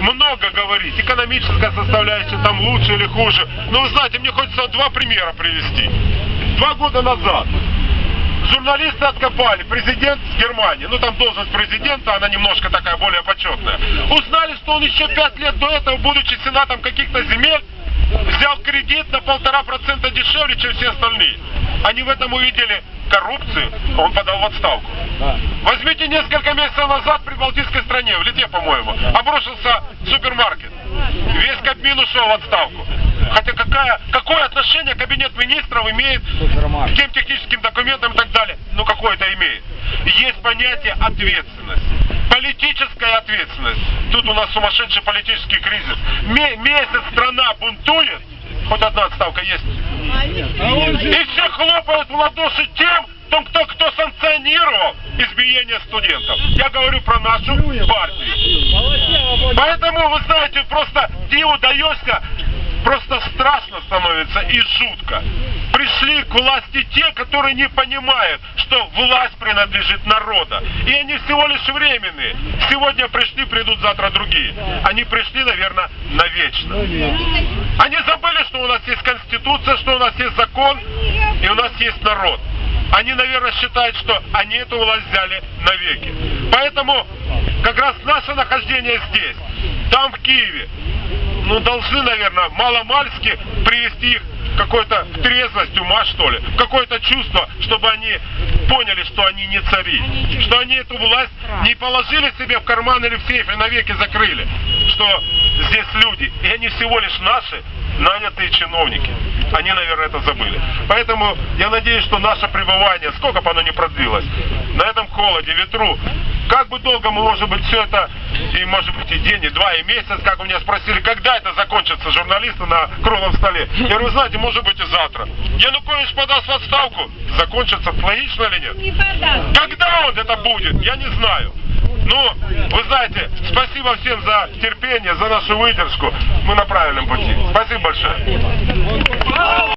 много говорить, экономическая составляющая там лучше или хуже. Но вы знаете, мне хочется два примера привести. Два года назад журналисты откопали, президент Германии, ну там должность президента, она немножко такая более почетная, узнали, что он еще пять лет до этого, будучи сенатом каких-то земель, взял кредит на полтора процента дешевле, чем все остальные. Они в этом увидели коррупцию, он подал в отставку. Возьмите несколько месяцев назад при Балтийской стране, в Литве, по-моему, обрушился супермаркет. Весь Кабмин ушел в отставку. Хотя какая, какое отношение кабинет министров имеет к тем техническим документам и так далее? Ну какое это имеет? Есть понятие ответственности. Политическая ответственность. Тут у нас сумасшедший политический кризис. Ме- месяц страна бунтует, хоть одна отставка есть. И все хлопают в ладоши тем, кто, кто, кто санкционировал избиение студентов. Я говорю про нашу партию. Поэтому, вы знаете, просто диву даешься, просто страшно становится и жутко. Пришли к власти те, которые не понимают, что власть принадлежит народа. И они всего лишь временные. Сегодня пришли, придут завтра другие. Они пришли, наверное, навечно. Они забыли, что есть конституция, что у нас есть закон, и у нас есть народ. Они, наверное, считают, что они эту власть взяли навеки. Поэтому как раз наше нахождение здесь, там в Киеве, ну, должны, наверное, маломальски привести их какой-то трезвость ума, что ли, какое-то чувство, чтобы они поняли, что они не цари, что они эту власть не положили себе в карман или в сейф и навеки закрыли, что здесь люди, и они всего лишь наши нанятые чиновники. Они, наверное, это забыли. Поэтому я надеюсь, что наше пребывание, сколько бы оно ни продлилось, на этом холоде, ветру, как бы долго мы, может быть, все это, и может быть и день, и два, и месяц, как у меня спросили, когда это закончится, журналисты на круглом столе. Я говорю, знаете, может быть и завтра. Янукович подаст в отставку, закончится, логично или нет? Не подаст. Когда он это будет, я не знаю. Ну, вы знаете, спасибо всем за терпение, за нашу выдержку. Мы на правильном пути. Спасибо большое.